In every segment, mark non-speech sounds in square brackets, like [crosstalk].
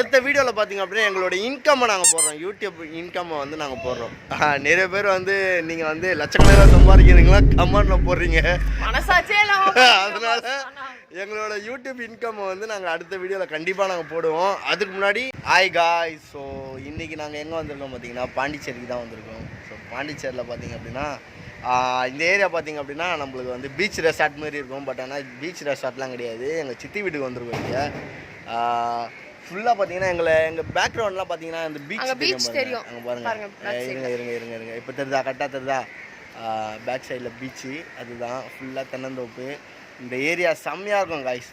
அடுத்த வீடியோவில் பார்த்தீங்க அப்படின்னா எங்களோட இன்கம்மை நாங்கள் போடுறோம். யூடியூப் இன்கம்மை வந்து நாங்கள் போடுறோம். நிறைய பேர் வந்து நீங்கள் வந்து லட்சக்கணக்கில் சம்பாதிக்கிறீங்களா? கமெண்ட்டில் போடுறீங்க. [laughs] அதனால எங்களோட யூடியூப் இன்கம்மை வந்து நாங்கள் அடுத்த வீடியோவில் கண்டிப்பாக நாங்கள் போடுவோம். அதுக்கு முன்னாடி ஹாய் காய் ஸோ இன்றைக்கி நாங்கள் எங்கே வந்திருக்கோம் பார்த்தீங்கன்னா பாண்டிச்சேரிக்கு தான் வந்திருக்கோம். ஸோ பாண்டிச்சேரியில் பார்த்தீங்க அப்படின்னா இந்த ஏரியா பார்த்தீங்க அப்படின்னா நம்மளுக்கு வந்து பீச் ரெசார்ட் மாதிரி இருக்கும். பட் ஆனால் பீச் ரெசார்ட்லாம் கிடையாது. எங்கள் சித்தி வீட்டுக்கு வந்திருக்கோம் இங்கே. ஃபுல்லாக பார்த்தீங்கன்னா எங்களை எங்கள் பேக்ரவுண்ட்லாம் பார்த்தீங்கன்னா இந்த பீச் beach தெரியும். அங்கே பாருங்க, இருங்க இருங்க இருங்க இருங்க. இப்போ தெரியுதா கரெக்டாக தெரியுதா? பேக் சைடில் பீச்சு அதுதான். ஃபுல்லாக தென்னந்தோப்பு. இந்த ஏரியா செம்மையாக இருக்கும் காய்ஸ்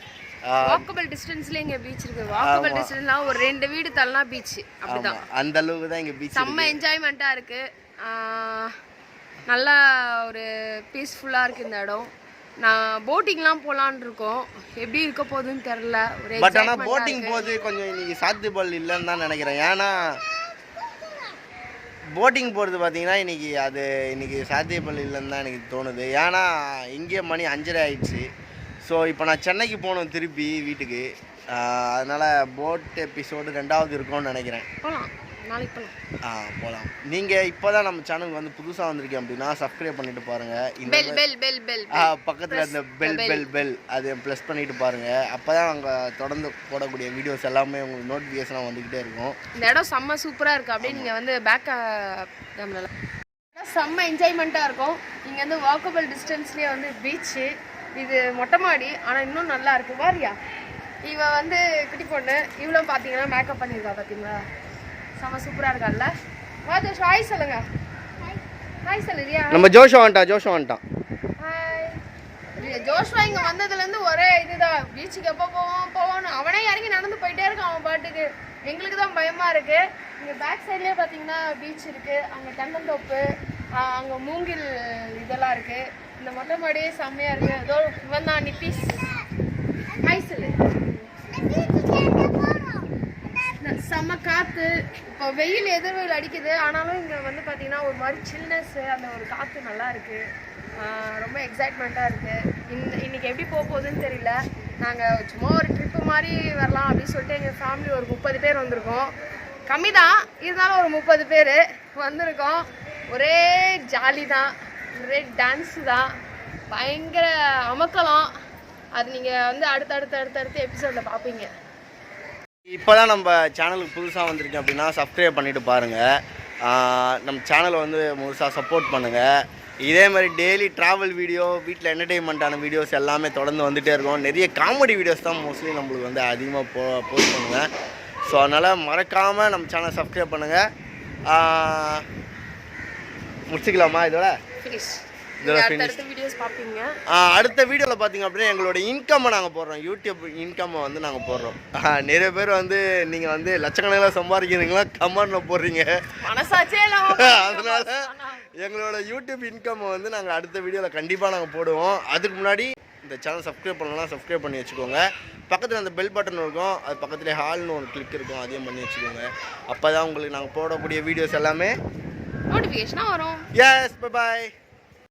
வாக்கபிள் டிஸ்டன்ஸ்ல இங்க பீச் இருக்கு. வாக்கபிள் டிஸ்டன்ஸ்னா ஒரு ரெண்டு வீடு தள்ளனா பீச் அப்படிதான். அந்த அளவுக்கு தான் இங்கே பீச் செம்ம என்ஜாய்மெண்ட்டாக இருக்கு. நல்லா ஒரு பீஸ்ஃபுல்லாக இருக்கு இந்த இடம். நான் போட்டிங்லாம் போகலான்னு இருக்கோம். எப்படி இருக்க போகுதுன்னு தெரில ஒரு பட் ஆனால் போட்டிங். போது கொஞ்சம் இன்னைக்கு சாத்தியபால் இல்லைன்னு தான் நினைக்கிறேன். ஏன்னா போட்டிங் போகிறது பார்த்தீங்கன்னா இன்னைக்கு அது இன்னைக்கு சாத்தியபால் இல்லைன்னு தான் எனக்கு தோணுது. ஏன்னா இங்கே மணி அஞ்சரை ஆயிடுச்சு. ஸோ இப்போ நான் சென்னைக்கு போகணும் திருப்பி வீட்டுக்கு. அதனால போட் எபிசோடு ரெண்டாவது இருக்கும்னு நினைக்கிறேன். போகலாம் நாளைக்கு போகலாம் ஆ போகலாம் நீங்கள் இப்போ தான் நம்ம சேனலுக்கு வந்து புதுசாக வந்திருக்கீங்க அப்படின்னா சப்ஸ்கிரைப் பண்ணிட்டு பாருங்கள் இந்த பெல் பெல் பெல் பெல் ஆ பக்கத்தில் இந்த பெல் பெல் பெல் அது ப்ளஸ் பண்ணிட்டு பாருங்கள் அப்போ தான் நாங்கள் தொடர்ந்து போடக்கூடிய வீடியோஸ் எல்லாமே உங்களுக்கு நோட்டிஃபிகேஷனாக வந்துக்கிட்டே இருக்கும். இந்த இடம் செம்ம சூப்பராக இருக்குது அப்படியே நீங்கள் வந்து பேக் நம்மளால செம்ம என்ஜாய்மெண்ட்டாக இருக்கும். இங்கே வந்து வாக்கபிள் டிஸ்டன்ஸ்லேயே வந்து பீச்சு இது மொட்டை மாடி ஆனால் இன்னும் நல்லா இருக்கு. வாரியா? இவ வந்து குட்டி பொண்ணு. இவ்வளோ பார்த்தீங்கன்னா மேக்கப் பண்ணியிருக்கா பார்த்தீங்களா செம்ம சூப்பராக இருக்கால்ல வா ஜோஷ் ஹாய் சொல்லுங்க. ஹாய் சொல்லுறியா? நம்ம ஜோஷம் வந்துட்டான் ஜோஷம் வந்துட்டான் ஹாய் ஜோஷ்வா இங்க வந்ததுல இருந்து ஒரே இதுதான். பீச்சுக்கு எப்போ போவோம் போவோம்னு அவனே இறங்கி நடந்து போயிட்டே இருக்கான் அவன் பாட்டுக்கு. எங்களுக்கு தான் பயமா இருக்கு. இங்க பேக் சைட்லயே பாத்தீங்கன்னா பீச் இருக்கு. அங்க தென்னந்தோப்பு அங்க மூங்கில் இதெல்லாம் இருக்கு. இந்த மொட்டை மாடியே செம்மையா இருக்கு. ஏதோ இவன் தான் நிப்பீஸ் ஹாய் சொல்லு. செம்ம காத்து. இப்போ வெயில் எதிர்வெயில் அடிக்குது. ஆனாலும் இங்கே வந்து பார்த்தீங்கன்னா ஒரு மாதிரி சில்னஸ் அந்த ஒரு காற்று நல்லா இருக்கு. ரொம்ப எக்ஸைட்மெண்ட்டாக இருக்கு. இந்த இன்னைக்கு எப்படி போக போகுதுன்னு தெரியல. நாங்கள் சும்மா ஒரு ட்ரிப்பு மாதிரி வரலாம் அப்படின்னு சொல்லிட்டு எங்கள் ஃபேமிலி ஒரு முப்பது பேர் வந்திருக்கோம். கம்மி தான் இருந்தாலும் ஒரு முப்பது பேர் வந்திருக்கோம். ஒரே ஜாலி தான் ஒரே டான்ஸு தான் பயங்கர அமக்கலம். அது நீங்கள் வந்து அடுத்தடுத்து அடுத்தடுத்த எபிசோடில் பார்ப்பீங்க இப்போ தான் நம்ம சேனலுக்கு புதுசாக வந்திருக்கேன் அப்படின்னா சப்ஸ்கிரைப் பண்ணிட்டு பாருங்கள் நம்ம சேனலை வந்து முழுசாக சப்போர்ட் பண்ணுங்கள் இதே மாதிரி டெய்லி ட்ராவல் வீடியோ வீட்டில் என்டர்டெயின்மெண்ட்டான வீடியோஸ் எல்லாமே தொடர்ந்து வந்துகிட்டே இருக்கும். நிறைய காமெடி வீடியோஸ் தான் மோஸ்ட்லி நம்மளுக்கு வந்து அதிகமாக போ போஸ்ட் பண்ணுவேன். ஸோ அதனால் மறக்காமல் நம்ம சேனலை சப்ஸ்கிரைப் பண்ணுங்கள் முடிச்சுக்கலாமா இதோட? ஃபினிஷ் அடுத்த வீடியோவில் பார்த்தீங்க அப்படின்னா எங்களோட இன்கம்மை நாங்கள் போடுறோம். யூடியூப் இன்கம்மை வந்து நாங்கள் போடுறோம். நிறைய பேர் வந்து நீங்கள் வந்து லட்சக்கணக்கில் சம்பாதிக்கிறீங்களா? கமெண்ட்டில் [laughs] போடுறீங்க. அதனால எங்களோட யூடியூப் இன்கம்மை வந்து நாங்கள் அடுத்த வீடியோவில் கண்டிப்பாக நாங்கள் போடுவோம். அதுக்கு முன்னாடி இந்த சேனல் சப்ஸ்கிரைப் பண்ணலாம் சப்ஸ்கிரைப் பண்ணி வச்சுக்கோங்க. பக்கத்தில் அந்த பெல் பட்டன் இருக்கும். அது பக்கத்துலேயே ஹால்னு ஒரு கிளிக் இருக்கும். அதையும் பண்ணி வச்சுக்கோங்க. அப்போ தான் உங்களுக்கு நாங்கள் போடக்கூடிய வீடியோஸ் எல்லாமே நோட்டிஃபிகேஷனாக வரும். Yes bye